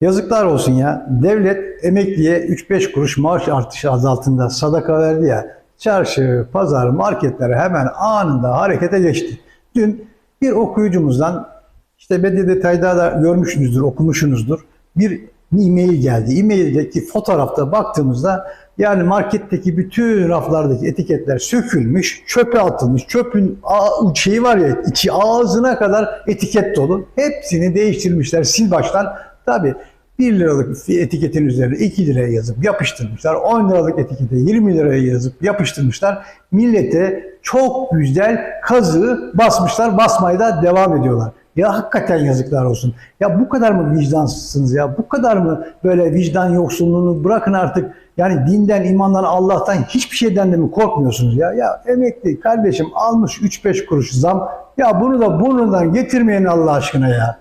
Yazıklar olsun ya. Devlet emekliye 3-5 kuruş maaş artışı adı altında sadaka verdi ya. Çarşı, pazar, marketlere hemen anında harekete geçti. Dün bir okuyucumuzdan işte belli detayda da görmüşsünüzdür, okumuşsunuzdur. Bir e-mail geldi. E-maildeki fotoğrafta baktığımızda yani marketteki bütün raflardaki etiketler sökülmüş, çöpe atılmış. Çöpün şeyi var ya içi ağzına kadar etiket dolu. Hepsini değiştirmişler sil baştan. Tabii 1 liralık etiketin üzerine 2 liraya yazıp yapıştırmışlar. 10 liralık etikete 20 liraya yazıp yapıştırmışlar. Millete çok güzel kazığı basmışlar. Basmaya da devam ediyorlar. Ya hakikaten yazıklar olsun. Ya bu kadar mı vicdansızsınız ya? Bu kadar mı böyle vicdan yoksunluğunu bırakın artık. Yani dinden, imandan, Allah'tan hiçbir şeyden de mi korkmuyorsunuz ya? Ya emekli kardeşim almış 3-5 kuruş zam. Ya bunu da burnundan getirmeyin Allah aşkına ya.